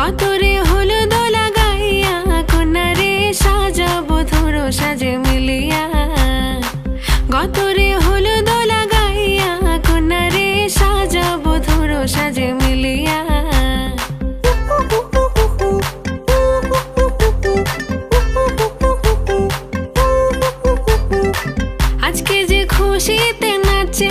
গতরে হলুদ লাগাইয়া, কন্যারে সাজাবো ধরো সাজে মিলিয়া। গতরে হলুদ লাগাইয়া, কন্যারে সাজাবো ধরো সাজে মিলিয়া। আজকে যে খুশিতে নাচে